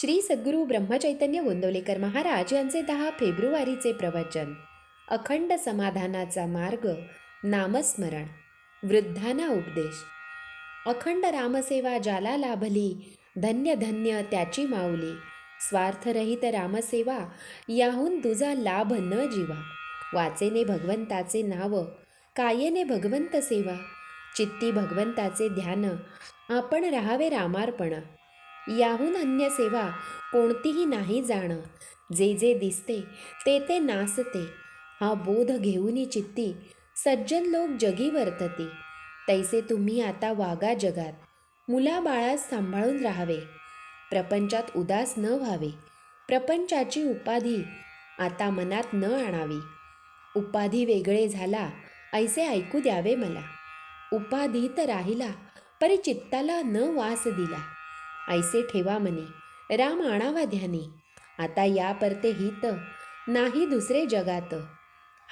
श्री सद्गुरू ब्रह्मचैतन्य गोंदवलेकर महाराज यांचे दहा फेब्रुवारीचे प्रवचन. अखंड समाधानाचा मार्ग नामस्मरण वृद्धांना उपदेश. अखंड रामसेवा ज्याला लाभली धन्य धन्य त्याची माऊली. स्वार्थरहित रामसेवा याहून तुझा लाभ न जीवा. वाचेने भगवंताचे नाव कायेने भगवंत सेवा. चित्ती भगवंताचे ध्यान आपण राहावे रामार्पण. याहून अन्य सेवा कोणतीही नाही जाणं. जे जे दिसते ते ते नासते. हा बोध घेऊनी चित्ती सज्जन लोक जगी वर्तते. तैसे तुम्ही आता वागा जगात. मुलाबाळास सांभाळून राहावे. प्रपंचात उदास न व्हावे. प्रपंचाची उपाधी आता मनात न आणावी. उपाधी वेगळे झाला ऐसे ऐकू द्यावे मला. उपाधी तर राहिला परी चित्ताला न वास दिला. ऐसे ठेवा मनी राम आणावा ध्यानी. आता या परते हित नाही दुसरे जगात.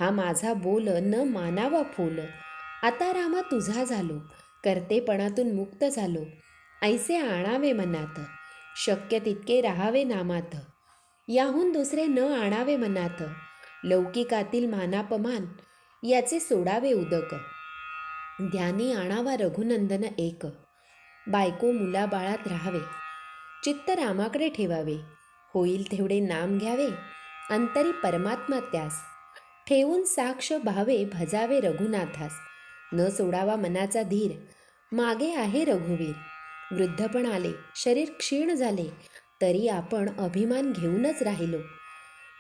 हा माझा बोल न मानावा फोल. आता रामा तुझा झालो. करतेपणातून मुक्त झालो. ऐसे आणावे मनात. शक्य तितके राहावे नामात. याहून दुसरे न आणावे मनात. लौकिकातील मानापमान याचे सोडावे उदक. ध्यानी आणावा रघुनंदन एक. बायको मुलाबाळात राहावे. चित्त रामाकडे ठेवावे. होईल तेवढे नाम घ्यावे. अंतरी परमात्मा त्यास. ठेवून साक्ष भावे भजावे रघुनाथास. न सोडावा मनाचा धीर. मागे आहे रघुवीर. वृद्ध पण आले. शरीर क्षीण झाले. तरी आपण अभिमान घेऊनच राहिलो.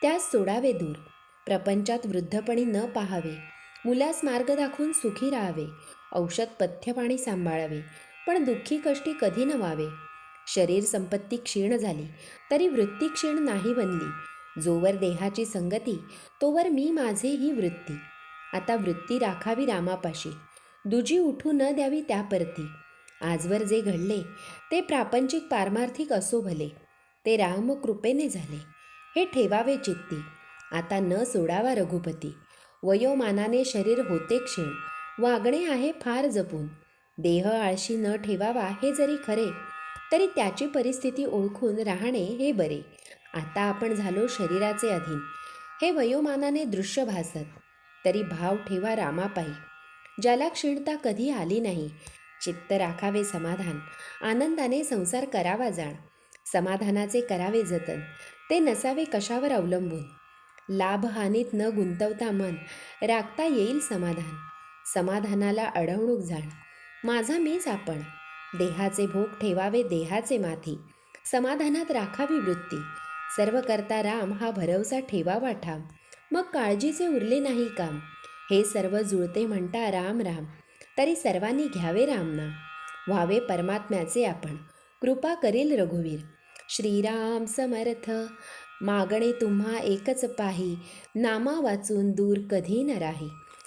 त्यास सोडावे दूर. प्रपंचात वृद्धपणी न पाहावे. मुलास मार्ग दाखवून सुखी राहावे. औषध पथ्यपाणी सांभाळावे. पण दुःखी कष्टी कधी न व्हावे शरीर संपत्ती क्षीण झाली तरी वृत्ती क्षीण नाही बनली. जोवर देहाची संगती तोवर मी माझे ही वृत्ती. आता वृत्ती राखावी रामापाशी. दुजी उठू न द्यावी त्यापरती आजवर जे घडले ते प्रापंचिक पारमार्थिक असो भले. ते राम कृपेने झाले. हे ठेवावे चित्ती. आता न सोडावा रघुपती. वयोमानाने शरीर होते क्षीण. वागणे आहे फार जपून. देह आळशी न ठेवावा हे जरी खरे तरी त्याची परिस्थिती ओळखून राहणे हे बरे. आता आपण झालो शरीराचे अधीन. हे वयोमानाने दृश्य भासत तरी भाव ठेवा रामापायी. ज्याला क्षीणता कधी आली नाही चित्त राखावे समाधान आनंदाने संसार करावा जाण. समाधानाचे करावे जतन ते नसावे कशावर अवलंबून? लाभहानीत न गुंतवता मन राखता येईल समाधान. समाधानाला अडवणूक जाण. माझा मीच आपण. देहाचे भोग ठेवावे देहाचे माथी. समाधानात राखावी वृत्ती. सर्व करता राम हा भरवसा ठेवावा ठाम. मग काळजीचे उरले नाही काम. हे सर्व जुळते म्हणता राम राम. तरी सर्वांनी घ्यावे रामना. व्हावे परमात्म्याचे आपण. कृपा करील रघुवीर. श्रीराम समर्थ. मागणे तुम्हा एकच पाही. नामा वाचून दूर कधी न राही.